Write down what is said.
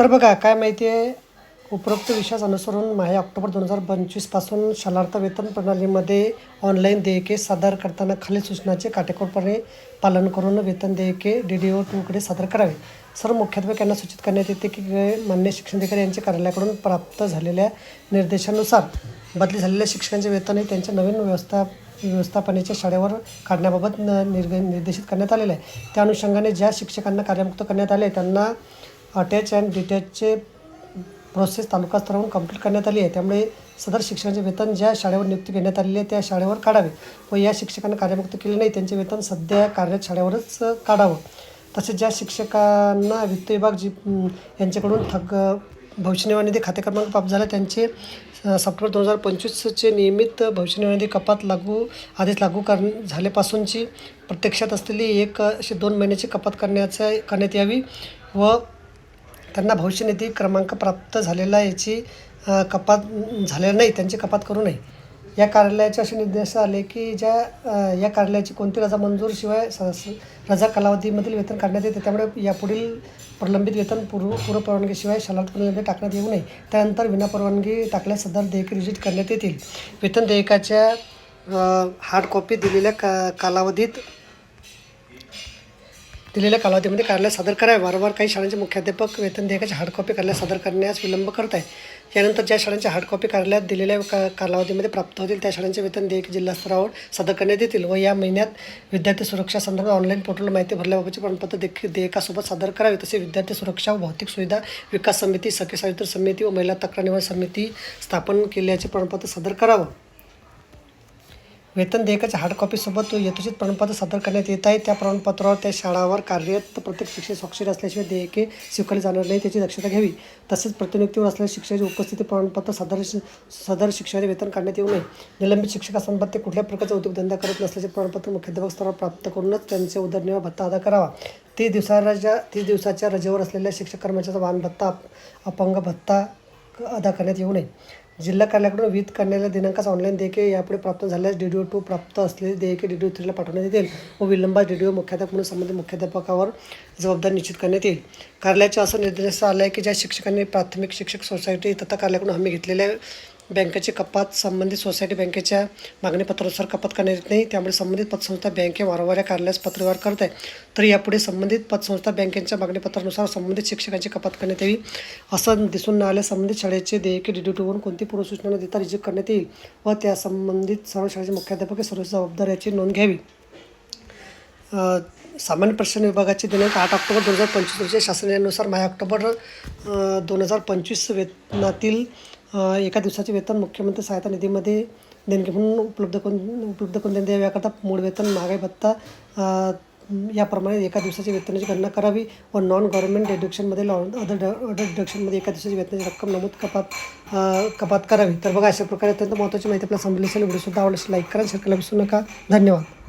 तर बघा काय माहिती आहे? उपरोक्त विषयास अनुसरून माहे ऑक्टोबर दोन हजार पंचवीसपासून शालार्थ वेतन प्रणालीमध्ये ऑनलाईन देयके सादर करताना खालील सूचनाचे काटेकोरपणे पालन करून वेतन देयके डी डी ओ टूकडे सादर करावे. सर्व मुख्यत्वे यांना सूचित करण्यात येते की मान्य शिक्षणाधिकारी यांच्या कार्यालयाकडून प्राप्त झालेल्या निर्देशानुसार बदली झालेल्या शिक्षकांचे वेतन हे त्यांच्या नवीन व्यवस्था व्यवस्थापनेच्या शाळेवर काढण्याबाबत न निर्ग निर्देशित करण्यात आलेलं आहे. त्या अनुषंगाने ज्या शिक्षकांना कार्यमुक्त करण्यात आले त्यांना अटॅच अँड डिटॅचचे प्रोसेस तालुका स्तरावरून कंप्लीट करण्यात आली आहे. त्यामुळे सदर शिक्षकांचे वेतन ज्या शाळेवर नियुक्ती घेण्यात आलेली आहे त्या शाळेवर काढावे. व या शिक्षकांना कार्यमुक्त केले नाही त्यांचे वेतन सध्या कार्यरत शाळेवरच काढावं. तसेच ज्या शिक्षकांना वित्त विभाग जी यांच्याकडून थक भविष्य निर्वाह निधी खाते क्रमांक प्राप्त झाला त्यांचे सप्टेंबर दोन हजार पंचवीसचे नियमित भविष्य निर्वाह निधी कपात लागू आदेश लागू कर झाल्यापासूनची प्रत्यक्षात असलेली एक अशी दोन महिन्याची कपात करण्याचा करण्यात यावी व त्यांना भविष्य निधी क्रमांक प्राप्त झालेला याची कपात झालेला नाही त्यांची कपात करू नये. या कार्यालयाचे असे निर्देश आले की ज्या या कार्यालयाची कोणती रजा मंजूर शिवाय स रजा कालावधीमधील वेतन काढण्यात येते त्यामुळे यापुढील प्रलंबित वेतन पूर्व पूर्व परवानगीशिवाय टाकण्यात येऊ नये. त्यानंतर विनापरवानगी टाकल्यास सदर देयके रिजिट करण्यात येतील. वेतन देयकाच्या हार्ड कॉपी दिलेल्या का कालावधीत दिलेल्या कालावधीमध्ये कार्यालय सादर करावे. वारंवार काही शाळांचे मुख्याध्यापक वेतन देयकाची हार्ड कॉपी कार्यालयात सादर करण्यास विलंब करत आहे यानंतर ज्या शाळांच्या हार्ड कॉपी कार्यालयात दिलेल्या का कालावधीमध्ये प्राप्त होतील त्या शाळांचे वेतन देयक जिल्हास्तरावर सादर करण्यात येतील व या महिन्यात विद्यार्थी सुरक्षा संदर्भात ऑनलाईन पोर्टलवर माहिती भरल्याबाबतचे प्रमाणपत्र देखील देयकासोबत सादर करावे. तसे विद्यार्थी सुरक्षा व भौतिक सुविधा विकास समिती सखी सावित्री समिती व महिला तक्रार निवारण समिती स्थापन केल्याचे प्रमाणपत्र सादर करावं. वेतन देयकाच्या हार्ड कॉपीसोबत यथोचित प्रमाणपत्र सादर करण्यात येत आहे. त्या प्रमाणपत्रावर त्या शाळावर कार्यरत प्रत्येक शिक्षक स्वाक्षरी असल्याशिवाय देयके स्वीकारली जाणार नाही त्याची दक्षता घ्यावी. तसेच प्रतिनियुक्तीवर असलेल्या शिक्षकाची उपस्थिती प्रमाणपत्र सदर सदर शिक्षकाचे वेतन काढण्यात येऊ नये. निलंबित शिक्षकासंबंधात ते कुठल्या प्रकारचा उद्योगधंदा करत नसल्याचे प्रमाणपत्र मुख्याध्यापक स्तरावर प्राप्त करूनच त्यांचे उदरनिर्वाह भत्ता अदा करावा. तीस दिवसाच्या तीस दिवसाच्या रजेवर असलेल्या शिक्षक कर्मचाऱ्याचा वाहन भत्ता अपंग भत्ता अदा करण्यात येऊ नये. जिल्हा कार्यालयाकडून विहित करण्याला दिनांकास ऑनलाईन देयके यापुढे प्राप्त झाल्यास डी डी ओ टू प्राप्त असलेले देयके डी डी ओ थ्रीला पाठवण्यात येतील व विलंबात डी डी ओ मुख्याध्यापक म्हणून संबंधित मुख्याध्यापकावर जबाबदारी निश्चित करण्यात येईल. कार्यालयाच्या असं निर्देश आला आहे की ज्या शिक्षकांनी प्राथमिक शिक्षक सोसायटी तथा कार्यालयाकडून हमी घेतलेल्या बँकेची कपात संबंधित सोसायटी बँकेच्या मागणीपत्रानुसार कपात करण्यात येत नाही. त्यामुळे संबंधित पतसंस्था बँके वारंवार कार्यालयास पत्रव्यवहार करत आहे. तर यापुढे संबंधित पतसंस्था बँकेच्या मागणीपत्रानुसार संबंधित शिक्षकांची कपात करण्यात यावी असं दिसून न आल्यास संबंधित शाळेचे देयके डी कोणती पूर्वसूचना न देता रिजेक्ट करण्यात येईल व त्या संबंधित सर्व शाळेचे मुख्याध्यापक सर्व जबाबदाऱ्याची नोंद घ्यावी. सामान्य प्रशासन विभागाचे दिनांक आठ ऑक्टोबर दोन हजार पंचवीस रोजी शासनानुसार माहे ऑक्टोबर दोन हजार पंचवीस वेतनातील एका दिवसाचे वेतन मुख्यमंत्री सहायता निधीमध्ये देणगी म्हणून उपलब्ध करून उपलब्ध करून देण्यात याकरता मूळ वेतन महागाई भत्ता याप्रमाणे एका दिवसाच्या वेतनाची गणना करावी व non government loan other other डिडक्शनमध्ये एका दिवसाची वेतनाची रक्कम नमूद कपात कपात करावी. तर बघा अशा प्रकारे अत्यंत महत्त्वाची माहिती आपल्याला समजली असेल. व्हिडिओ सुद्धा आवडल्यास लाईक करा शेअर करायला विसरू नका. धन्यवाद.